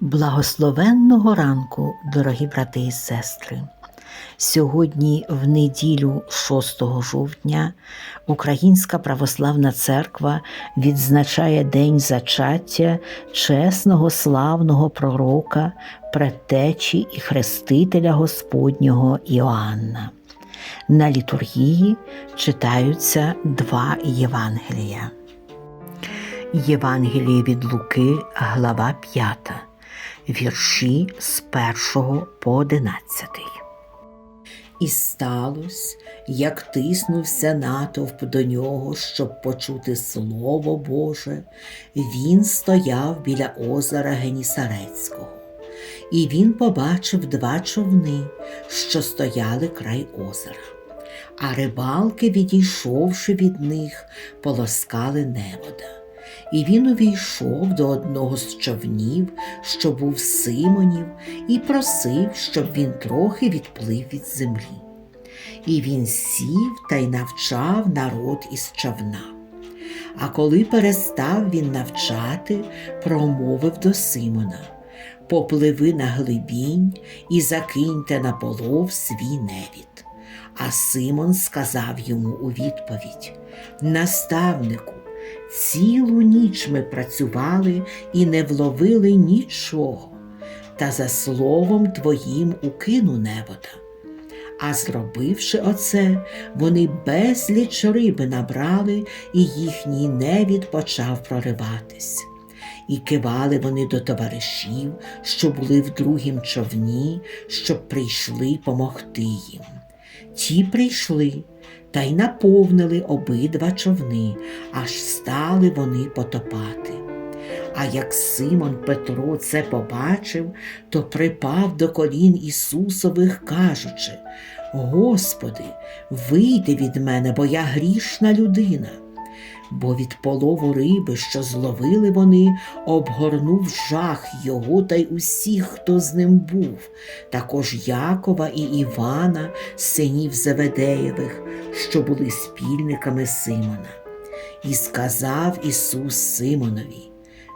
Благословенного ранку, дорогі брати і сестри. Сьогодні, в неділю 6 жовтня, Українська православна церква відзначає День зачаття чесного славного пророка, предтечі і хрестителя Господнього Іоанна. На літургії читаються два Євангелія. Євангеліє від Луки, глава 5, вірші з 1 по 11. І сталося, як тиснувся натовп до нього, щоб почути Слово Боже, він стояв біля озера Генісарецького. І він побачив два човни, що стояли край озера. А рибалки, відійшовши від них, полоскали невода. І він увійшов до одного з човнів, що був Симонів, і просив, щоб він трохи відплив від землі. І він сів та й навчав народ із човна. А коли перестав він навчати, промовив до Симона Попливи на глибінь і закиньте на полов свій невід. А Симон сказав йому у відповідь Наставнику, Цілу ніч ми працювали і не вловили нічого, та за словом твоїм укину невода. А зробивши оце, вони безліч риби набрали, і їхній невід почав прориватись. І кивали вони до товаришів, що були в другім човні, щоб прийшли помогти їм. Ті прийшли та й наповнили обидва човни, аж стали вони потопати. А як Симон Петро це побачив, то припав до колін Ісусових, кажучи: Господи, вийди від мене, бо я грішна людина. Бо від полову риби, що зловили вони, обгорнув жах його та й усіх, хто з ним був, також Якова і Івана, синів Заведеєвих, що були спільниками Симона. І сказав Ісус Симонові: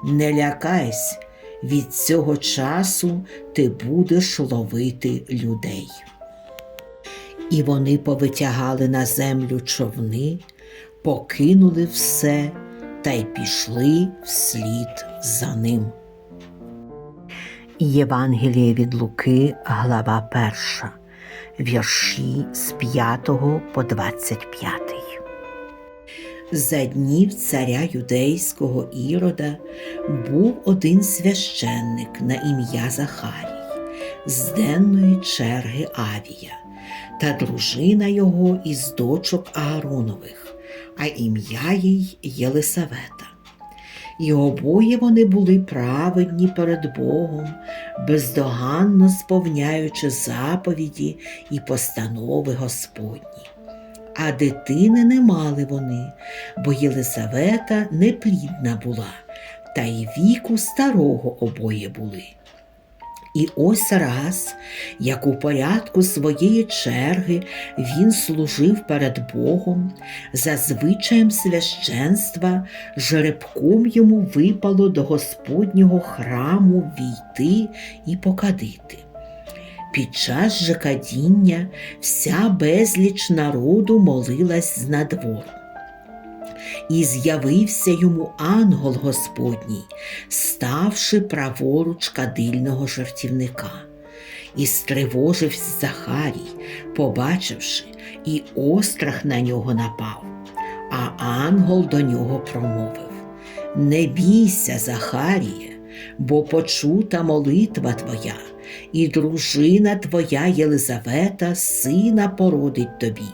Не лякайся, від цього часу ти будеш ловити людей. І вони повитягали на землю човни, покинули все та й пішли вслід за ним. Євангеліє від Луки, глава 1, вірші з 5 по 25. За днів царя юдейського Ірода був один священник на ім'я Захарій з денної черги Авія та дружина його із дочок Ааронових, а ім'я їй Єлисавета. І обоє вони були праведні перед Богом, бездоганно сповняючи заповіді і постанови Господні. А дитини не мали вони, бо Єлисавета неплідна була, та й віку старого обоє були. І ось раз, як у порядку своєї черги він служив перед Богом, за звичаєм священства жеребком йому випало до Господнього храму війти і покадити. Під час же кадіння вся безліч народу молилась з надвору. І з'явився йому ангел Господній, ставши праворуч кадильного жартівника. І стривожився Захарій, побачивши, і острах на нього напав. А ангел до нього промовив: Не бійся, Захаріє, бо почута молитва твоя, і дружина твоя Єлизавета сина породить тобі,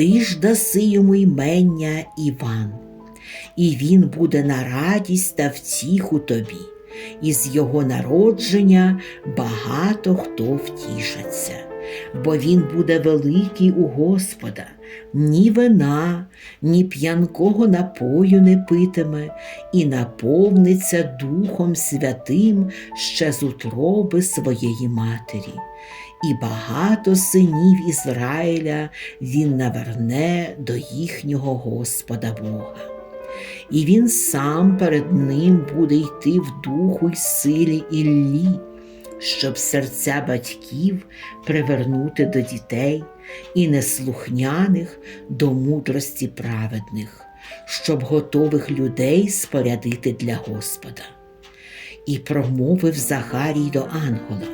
ти ж даси йому ймення Іван, і він буде на радість та втіху тобі, і з його народження багато хто втішаться, бо він буде великий у Господа, ні вина, ні п'янкого напою не питиме, і наповниться Духом Святим ще з утроби своєї матері. І багато синів Ізраїля він наверне до їхнього Господа Бога. і він сам перед ним буде йти в духу й силі Іллі, щоб серця батьків привернути до дітей і неслухняних до мудрості праведних, щоб готових людей спорядити для Господа. І промовив Захарій до ангела,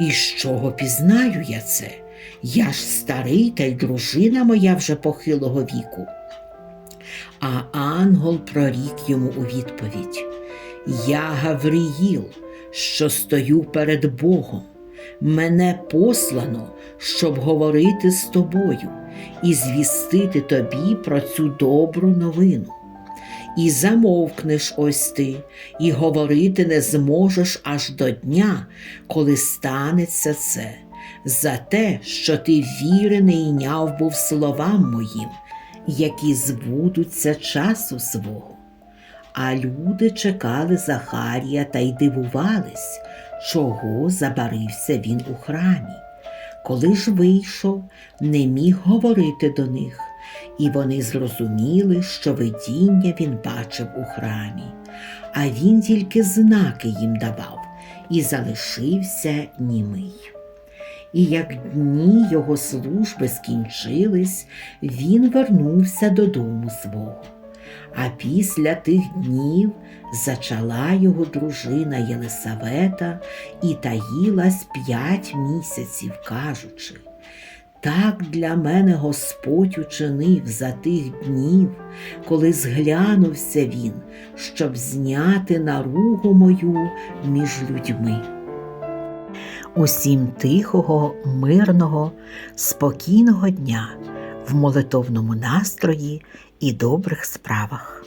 і з чого пізнаю я це? Я ж старий, та й дружина моя вже похилого віку. А ангел прорік йому у відповідь: Я Гавриїл, що стою перед Богом. Мене послано, щоб говорити з тобою і звістити тобі про цю добру новину. І замовкнеш ось ти, і говорити не зможеш аж до дня, коли станеться це, за те, що ти віри не йняв був словам моїм, які збудуться часу свого. А люди чекали Захарія та й дивувались, чого забарився він у храмі. Коли ж вийшов, не міг говорити до них, і вони зрозуміли, що видіння він бачив у храмі, а він тільки знаки їм давав і залишився німий. І як дні його служби скінчились, він вернувся додому свого. А після тих днів зачала його дружина Єлисавета і таїлась п'ять місяців, кажучи. Так для мене Господь учинив за тих днів, коли зглянувся він, щоб зняти наругу мою між людьми. Усім тихого, мирного, спокійного дня в молитовному настрої і добрих справах.